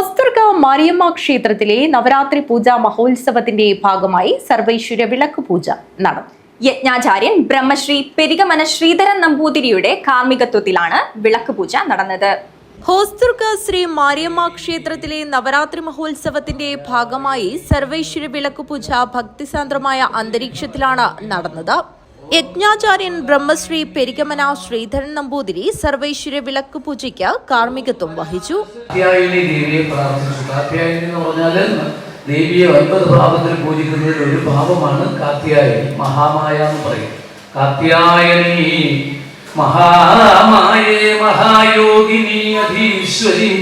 ഹോസ്തുർഗാവ് മാരിയമ്മ ക്ഷേത്രത്തിലെ നവരാത്രി പൂജാ മഹോത്സവത്തിന്റെ ഭാഗമായി സർവൈശ്വര്യ വിളക്ക് പൂജ നടന്നു. യജ്ഞാചാര്യൻ ബ്രഹ്മശ്രീ പെരികമന ശ്രീധരൻ നമ്പൂതിരിയുടെ കാർമ്മികത്വത്തിലാണ് വിളക്ക് പൂജ നടന്നത്. ഹോസ്തുർഗ ശ്രീ മാരിയമ്മ ക്ഷേത്രത്തിലെ നവരാത്രി മഹോത്സവത്തിന്റെ ഭാഗമായി സർവൈശ്വര്യ വിളക്ക് പൂജ ഭക്തിസാന്ദ്രമായ അന്തരീക്ഷത്തിലാണ് നടന്നത്. യജ്ഞാചാര്യൻ ബ്രഹ്മശ്രീ പെരികമന ശ്രീധരൻ നമ്പൂതിരി സർവൈശ്വര്യ വിളക്ക് പൂജയ്ക്ക് കാർമ്മികത്വം വഹിച്ചു. ദേവിയെ ഒൻപത് ഭാവത്തിൽ പൂജിക്കുന്നതിൽ ഒരു ഭാവമാണ് കാത്യായനി മഹാമായ എന്ന് പറയും. കാത്യായനി മഹാമായേ മഹായോഗിനി അധീശ്വരി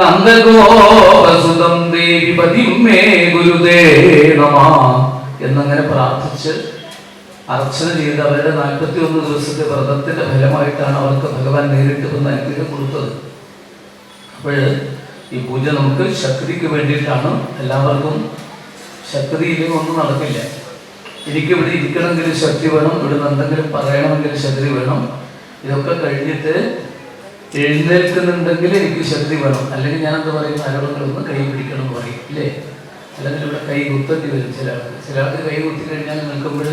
നന്ദഗോപസുതം ദേവി പതിമേ ഗുരുദേ നമ എന്നങ്ങനെ പ്രാർത്ഥിച്ച് അർച്ചന ചെയ്ത് അവരുടെ നാൽപ്പത്തി ഒന്ന് ദിവസത്തെ വ്രതത്തിന്റെ ഫലമായിട്ടാണ് അവർക്ക് ഭഗവാൻ നേരിട്ട് വന്ന് അനുഗ്രഹം കൊടുത്തത്. അപ്പോൾ ഈ പൂജ നമുക്ക് ശക്തിക്ക് വേണ്ടിയിട്ടാണ്. എല്ലാവർക്കും ശക്തിയില്ലെങ്കിൽ ഒന്നും നടക്കില്ല. എനിക്ക് ഇവിടെ ഇരിക്കണമെങ്കിൽ ശക്തി വേണം ഇവിടെ എന്തെങ്കിലും പറയണമെങ്കിൽ ശക്തി വേണം. ഇതൊക്കെ കഴിഞ്ഞിട്ട് എഴുന്നേൽക്കുന്നുണ്ടെങ്കിൽ എനിക്ക് ശക്തി വേണം. അല്ലെങ്കിൽ ഞാൻ എന്താ പറയും ആരോടെങ്കിലും കൈ പിടിക്കണം എന്ന് പറയും. ഇല്ലേ? അല്ലെങ്കിൽ ഇവിടെ കൈ കുത്തേണ്ടി വരും ചില ആൾക്ക് ചില ആൾക്ക് കൈ കുത്തി കഴിഞ്ഞാൽ നിൽക്കുമ്പോൾ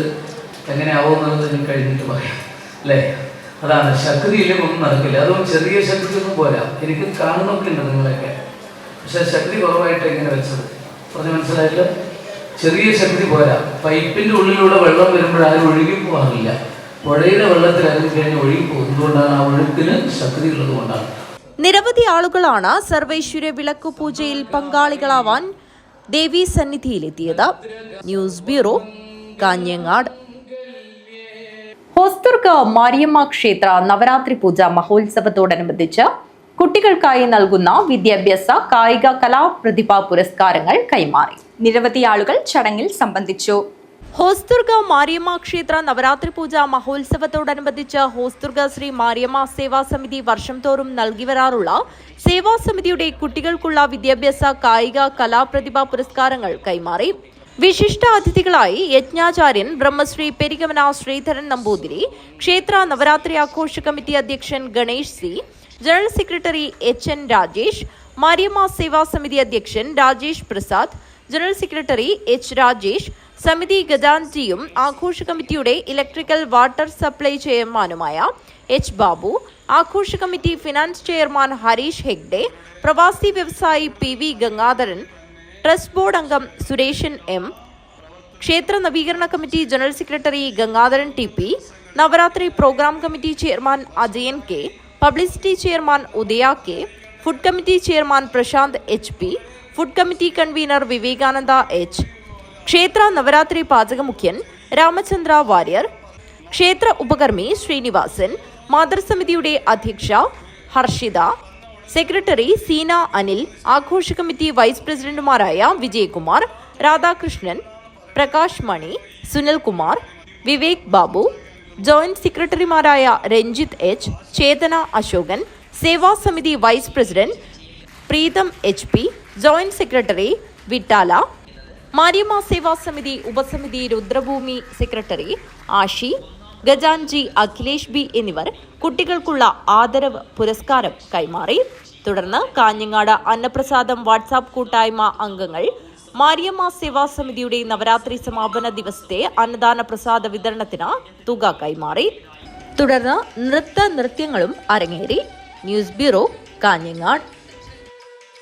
എങ്ങനെയാവുമെന്നുള്ളത് എനിക്ക് കഴിഞ്ഞിട്ട് പറയാം. അല്ലേ? അതാണ്. ശക്തിയിലും ഒന്നും നടക്കില്ല. അതുകൊണ്ട് ചെറിയ ശക്തിയൊന്നും പോരാ. എനിക്ക് കാണുന്നൊക്കെ ഉണ്ട് നിങ്ങളെയൊക്കെ. പക്ഷെ ശക്തി കുറവായിട്ട് എങ്ങനെ വെച്ചത്? പറഞ്ഞ് മനസ്സിലായില്ല? ചെറിയ ശക്തി പോരാ. പൈപ്പിന്റെ ഉള്ളിലൂടെ വെള്ളം വരുമ്പോൾ ആരും ഒഴുകി പോകാറില്ല. പുഴയിലെ വെള്ളത്തിൽ അതിന് കഴിഞ്ഞ് ഒഴുകി പോകുന്നതുകൊണ്ടാണ് ആ ഒഴുക്കിന് ശക്തി ഉള്ളത് കൊണ്ടാണ്? നിരവധി ആളുകളാണ് സർവേശ്വര വിളക്ക് പൂജയിൽ പങ്കാളികളാവാൻ ദേവീ സന്നിധിയിലെത്തിയത്. News bureau Kanhangad. Hosdurg Mariamma ക്ഷേത്ര നവരാത്രി പൂജ മഹോത്സവത്തോടനുബന്ധിച്ച് കുട്ടികൾക്കായി നൽകുന്ന വിദ്യാഭ്യാസ കായിക കലാപ്രതിഭാ പുരസ്കാരങ്ങൾ കൈമാറി. നിരവധി ആളുകൾ ചടങ്ങിൽ സംബന്ധിച്ചു. ഹോസ്തുർഗ മാരിയമ്മ ക്ഷേത്ര നവരാത്രി പൂജ മഹോത്സവത്തോടനുബന്ധിച്ച് ഹോസ്തുർഗ ശ്രീ മാരിയമ്മ സേവാ സമിതി വർഷം തോറും നൽകി വരാറുള്ള സേവാ സമിതിയുടെ കുട്ടികൾക്കുള്ള വിദ്യാഭ്യാസ കായിക കലാപ്രതിഭാ പുരസ്കാരങ്ങൾ കൈമാറി. വിശിഷ്ട അതിഥികളായി യജ്ഞാചാര്യൻ ബ്രഹ്മശ്രീ പെരികമന ശ്രീധരൻ നമ്പൂതിരി ക്ഷേത്ര നവരാത്രി ആഘോഷ കമ്മിറ്റി അധ്യക്ഷൻ Ganesh C general secretary H N Rajesh Mariamma Seva Samiti അധ്യക്ഷൻ Rajesh Prasad general secretary H Rajesh സമിതി ഗജാൻജിയും ആഘോഷ കമ്മിറ്റിയുടെ ഇലക്ട്രിക്കൽ വാട്ടർ സപ്ലൈ ചെയർമാനുമായ എച്ച് ബാബു ആഘോഷ committee finance chairman Harish Hegde പ്രവാസി വ്യവസായി P V Gangadharan trust board അംഗം സുരേഷൻ എം ക്ഷേത്ര നവീകരണ committee general secretary Gangadharan T P Navaratri programme committee chairman Ajayan K publicity chairman Udaya K food committee chairman Prashanth H P food committee convener Vivekananda H ക്ഷേത്ര നവരാത്രി പാചക മുഖ്യൻ രാമചന്ദ്ര വാര്യർ ക്ഷേത്ര ഉപകർമ്മി ശ്രീനിവാസൻ മാതൃസമിതിയുടെ അധ്യക്ഷ Harshita secretary Seena Anil ആഘോഷ committee vice പ്രസിഡന്റുമാരായ Vijayakumar Radhakrishnan Prakash Mani Sunilkumar Vivek Babu joint സെക്രട്ടറിമാരായ Ranjith H Chethana Ashokan Seva Samiti vice president Preetham H P joint secretary Vittala Mariamma Seva Samiti ഉപസമിതി രുദ്രഭൂമി secretary Ashi Gajanji Akhilesh B എന്നിവർ കുട്ടികൾക്കുള്ള ആദരവ് പുരസ്കാരം കൈമാറി. തുടർന്ന് കാഞ്ഞങ്ങാട് അന്നപ്രസാദം വാട്സാപ്പ് കൂട്ടായ്മ അംഗങ്ങൾ മാരിയമ്മ സേവാ സമിതിയുടെ നവരാത്രി സമാപന ദിവസത്തെ അന്നദാന പ്രസാദ വിതരണത്തിന് തുക കൈമാറി. തുടർന്ന് നൃത്ത നൃത്യങ്ങളും അരങ്ങേറി. News bureau Kanhangad.